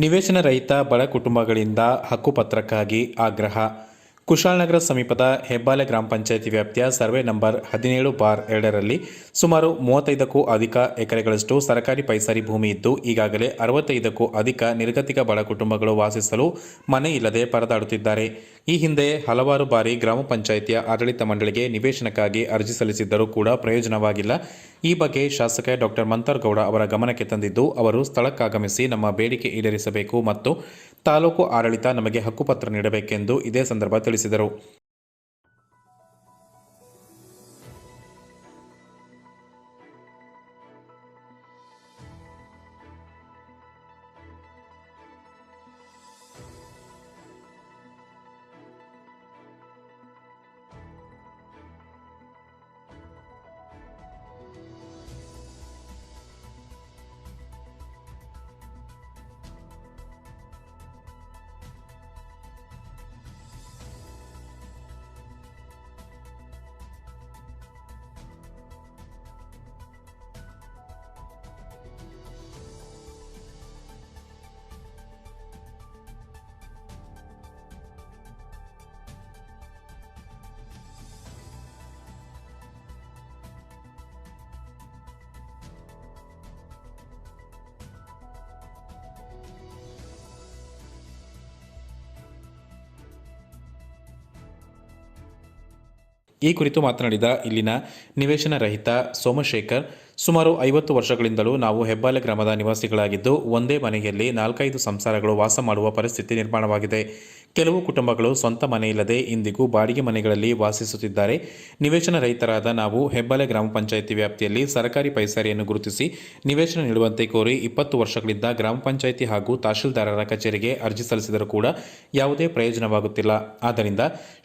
ನಿವೇಶನ ರಹಿತ ಬಡ ಕುಟುಂಬಗಳಿಂದ ಹಕ್ಕುಪತ್ರಕ್ಕಾಗಿ ಆಗ್ರಹ ಕುಶಾಲನಗರ ಸಮೀಪದ ಹೆಬ್ಬಾಲೆ ಗ್ರಾಮ ಪಂಚಾಯಿತಿ ವ್ಯಾಪ್ತಿಯ ಸರ್ವೆ ನಂಬರ್ ಹದಿನೇಳು ಬಾರ್ ಎರಡರಲ್ಲಿ ಸುಮಾರು ಮೂವತ್ತೈದಕ್ಕೂ ಅಧಿಕ ಎಕರೆಗಳಷ್ಟು ಸರ್ಕಾರಿ ಪೈಸರಿ ಭೂಮಿ ಇದ್ದು, ಈಗಾಗಲೇ ಅರವತ್ತೈದಕ್ಕೂ ಅಧಿಕ ನಿರ್ಗತಿಕ ಬಡ ಕುಟುಂಬಗಳು ವಾಸಿಸಲು ಮನೆ ಇಲ್ಲದೆ ಪರದಾಡುತ್ತಿದ್ದಾರೆ. ಈ ಹಿಂದೆ ಹಲವಾರು ಬಾರಿ ಗ್ರಾಮ ಪಂಚಾಯಿತಿಯ ಆಡಳಿತ ಮಂಡಳಿಗೆ ನಿವೇಶನಕ್ಕಾಗಿ ಅರ್ಜಿ ಸಲ್ಲಿಸಿದ್ದರೂ ಕೂಡ ಪ್ರಯೋಜನವಾಗಿಲ್ಲ. ಈ ಬಗ್ಗೆ ಶಾಸಕ ಡಾಕ್ಟರ್ ಮಂತರ್ಗೌಡ ಅವರ ಗಮನಕ್ಕೆ ತಂದಿದ್ದು, ಅವರು ಸ್ಥಳಕ್ಕಾಗಮಿಸಿ ನಮ್ಮ ಬೇಡಿಕೆ ಈಡೇರಿಸಬೇಕು ಮತ್ತು ತಾಲೂಕು ಆಡಳಿತ ನಮಗೆ ಹಕ್ಕುಪತ್ರ ನೀಡಬೇಕೆಂದು ಇದೇ ಸಂದರ್ಭ ತಿಳಿಸಿದರು. ಈ ಕುರಿತು ಮಾತನಾಡಿದ ಇಲ್ಲಿನ ನಿವೇಶನ ರಹಿತ ಸೋಮಶೇಖರ್ ಸುಮಾರು ಐವತ್ತು ವರ್ಷಗಳಿಂದಲೂ ನಾವು ಹೆಬ್ಬಾಲೆ ಗ್ರಾಮದ ನಿವಾಸಿಗಳಾಗಿದ್ದು, ಒಂದೇ ಮನೆಯಲ್ಲಿ ನಾಲ್ಕೈದು ಸಂಸಾರಗಳು ವಾಸ ಮಾಡುವ ಪರಿಸ್ಥಿತಿ ನಿರ್ಮಾಣವಾಗಿದೆ. ಕೆಲವು ಕುಟುಂಬಗಳು ಸ್ವಂತ ಮನೆಯಿಲ್ಲದೆ ಇಂದಿಗೂ ಬಾಡಿಗೆ ಮನೆಗಳಲ್ಲಿ ವಾಸಿಸುತ್ತಿದ್ದಾರೆ. ನಿವೇಶನ ರಹಿತರಾದ ನಾವು ಹೆಬ್ಬಾಲೆ ಗ್ರಾಮ ಪಂಚಾಯಿತಿ ವ್ಯಾಪ್ತಿಯಲ್ಲಿ ಸರ್ಕಾರಿ ಪೈಸಾರಿಯನ್ನು ಗುರುತಿಸಿ ನಿವೇಶನ ನೀಡುವಂತೆ ಕೋರಿ ಇಪ್ಪತ್ತು ವರ್ಷಗಳಿಂದ ಗ್ರಾಮ ಪಂಚಾಯಿತಿ ಹಾಗೂ ತಹಶೀಲ್ದಾರರ ಕಚೇರಿಗೆ ಅರ್ಜಿ ಸಲ್ಲಿಸಿದರೂ ಕೂಡ ಯಾವುದೇ ಪ್ರಯೋಜನವಾಗುತ್ತಿಲ್ಲ. ಆದ್ದರಿಂದ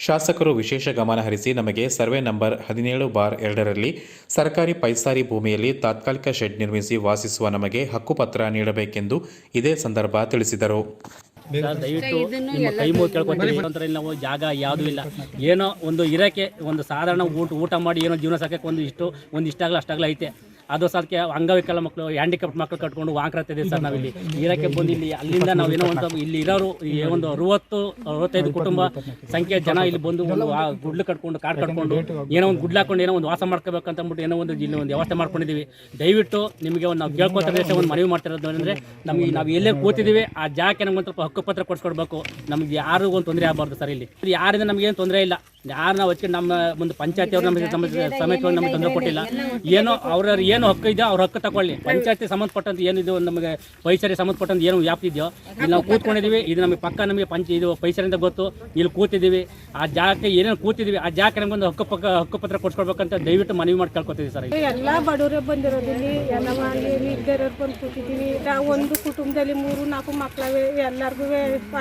ಶಾಸಕರು ವಿಶೇಷ ಗಮನ ಹರಿಸಿ ನಮಗೆ ಸರ್ವೆ ನಂಬರ್ ಹದಿನೇಳು ಬಾರ್ ಎರಡರಲ್ಲಿ ಸರ್ಕಾರಿ ಪೈಸಾರಿ ಭೂಮಿಯಲ್ಲಿ ತಾತ್ಕಾಲಿಕ ಶೆಡ್ ನಿರ್ಮಿಸಿ ವಾಸಿಸುವ ನಮಗೆ ಹಕ್ಕುಪತ್ರ ನೀಡಬೇಕೆಂದು ಇದೇ ಸಂದರ್ಭ ತಿಳಿಸಿದರು. ಸರ್ ದಯವಿಟ್ಟು ನಿಮ್ಮ ಕೈ ಮುಗಿ ಕೇಳ್ಕೊಂತೀವಿ ಇಲ್ಲಿ ನಾವು ಜಾಗ ಯಾವುದೂ ಇಲ್ಲ. ಏನೋ ಒಂದು ಇರೋಕ್ಕೆ ಒಂದು ಸಾಧಾರಣ ಊಟ ಊಟ ಮಾಡಿ ಏನೋ ಜೀವನ ಸಾಕಕ್ಕೆ ಒಂದು ಇಷ್ಟು ಒಂದು ಇಷ್ಟಾಗಲ್ಲ ಅಷ್ಟಾಗಲ್ಲ ಐತೆ. ಅದು ಸಾಲಕ್ಕೆ ಅಂಗವಿಕಲ ಮಕ್ಕಳು ಹ್ಯಾಂಡಿಕ್ಯಾಪ್ ಮಕ್ಕಳು ಕಟ್ಕೊಂಡು ಇದೆ ಸರ್ ನಾವಿಲ್ಲಿ. ಇರೋಕ್ಕೆ ಬಂದು ಇಲ್ಲಿ ಅಲ್ಲಿಂದ ನಾವು ಏನೋ ಒಂದು ಇಲ್ಲಿ ಇರೋರು ಒಂದು ಅರವತ್ತು, ಅರವತ್ತೈದು ಕುಟುಂಬ ಸಂಖ್ಯೆ ಜನ ಇಲ್ಲಿ ಬಂದು ಒಂದು ಗುಡ್ಲು ಕಟ್ಕೊಂಡು, ಕಾಡು ಕಟ್ಕೊಂಡು, ಏನೋ ಒಂದು ಗುಡ್ಲು ಹಾಕೊಂಡು ಏನೋ ಒಂದು ವಾಸ ಮಾಡ್ಕೋಬೇಕಂತ ಅಂದ್ಬಿಟ್ಟು ಏನೋ ಒಂದು ಇಲ್ಲಿ ಒಂದು ವ್ಯವಸ್ಥೆ ಮಾಡ್ಕೊಂಡಿದ್ದೀವಿ. ದಯವಿಟ್ಟು ನಿಮಗೆ ಒಂದು ನಾವು ಕೇಳ್ಕೊತಾರೆ ಒಂದು ಮನವಿ ಮಾಡ್ತಿರೋದು ಅಂದರೆ ನಮಗೆ ನಾವು ಎಲ್ಲೇ ಕೂತಿದ್ದೀವಿ, ಆ ಜಾಗಕ್ಕೆ ನಮ್ಗೆ ಒಂದು ಸ್ವಲ್ಪ ಹಕ್ಕುಪತ್ರ ಕೊಡಿಸ್ಕೊಡ್ಬೇಕು. ನಮ್ಗೆ ಯಾರಿಗೂ ಒಂದು ತೊಂದರೆ ಆಗಬಾರ್ದು ಸರ್ ಇಲ್ಲಿ. ಯಾರಿಂದ ನಮಗೇನು ತೊಂದರೆ ಇಲ್ಲ ಯಾರು ನಾವು ಹಚ್ಕೊಂಡು ನಮ್ಮ ಒಂದು ಪಂಚಾಯತಿ ಅವ್ರು ನಮಗೆ ಸಮೇತವಾಗಿ ನಮಗೆ ತೊಂದರೆ ಕೊಟ್ಟಿಲ್ಲ. ಏನೋ ಅವ್ರವ್ರ ಏನು ಹಕ್ಕು ಇದೆಯೋ ಅವ್ರ ಹಕ್ಕು ತಗೊಳ್ಳಿ. ಪಂಚಾಯತಿ ಸಂಬಂಧಪಟ್ಟಂತ ಏನಿದು ನಮಗೆ ಪೈಸರಿಗೆ ಸಂಬಂಧಪಟ್ಟಂತ ಏನು ವ್ಯಾಪ್ತಿ ಇದೆಯೋ ಇಲ್ಲಿ ನಾವು ಕೂತ್ಕೊಂಡಿದ್ದೀವಿ. ಇದು ನಮಗೆ ಪಕ್ಕ ನಮಗೆ ಪಂಚ ಇದು ಪೈಸರಿಂದ ಗೊತ್ತು. ಇಲ್ಲಿ ಕೂತಿದ್ದೀವಿ. ಆ ಜಾಗಕ್ಕೆ ಏನೇನು ಕೂತಿದ್ದೀವಿ ಆ ಜಾಗಕ್ಕೆ ನಮಗೊಂದು ಹಕ್ಕು ಪಕ್ಕ ಹಕ್ಕುಪತ್ರ ಕೊಡ್ಸ್ಕೊಡ್ಬೇಕಂತ ದಯವಿಟ್ಟು ಮನವಿ ಮಾಡಿ ಕೇಳ್ಕೊತೀವಿ ಸರ್. ಎಲ್ಲ ಬಡವರೇ ಬಂದಿರೋದಿಲ್ಲಿ ಎಲ್ಲ ಇದ್ದರವ್ರು ಬಂದು ಕೂತಿದ್ದೀವಿ. ಒಂದು ಕುಟುಂಬದಲ್ಲಿ ಮೂರು, ನಾಲ್ಕು ಮಕ್ಕಳವೆ ಎಲ್ಲರಿಗೂ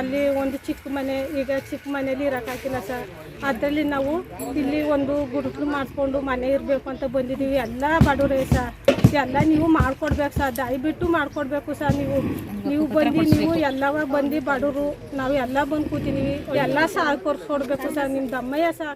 ಅಲ್ಲಿ ಒಂದು ಚಿಕ್ಕ ಮನೆ, ಈಗ ಚಿಕ್ಕ ಮನೇಲಿ ಇರೋಕ್ಕಾಗಿಲ್ಲ ಸರ್. ಅದರಲ್ಲಿ ನಾವು ಇಲ್ಲಿ ಒಂದು ಗುಡುಗು ಮಾಡಿಸ್ಕೊಂಡು ಮನೆ ಇರಬೇಕು ಅಂತ ಬಂದಿದ್ದೀವಿ. ಎಲ್ಲ ಬಡವರೇ ಸರ್. ಎಲ್ಲ ನೀವು ಮಾಡ್ಕೊಡ್ಬೇಕು ಸರ್. ದಯವಿಟ್ಟು ಮಾಡ್ಕೊಡ್ಬೇಕು ಸರ್ ನೀವು. ನೀವು ಬಂದು, ನೀವು ಎಲ್ಲವ ಬಂದು ಬಡವರು, ನಾವು ಎಲ್ಲ ಬಂದು ಕೂತೀನಿ ಎಲ್ಲ ಸಹ ಕೊಡ್ಸ್ಕೊಡ್ಬೇಕು ಸರ್. ನಿಮ್ಮ ದಮ್ಮಯ್ಯ ಸಹ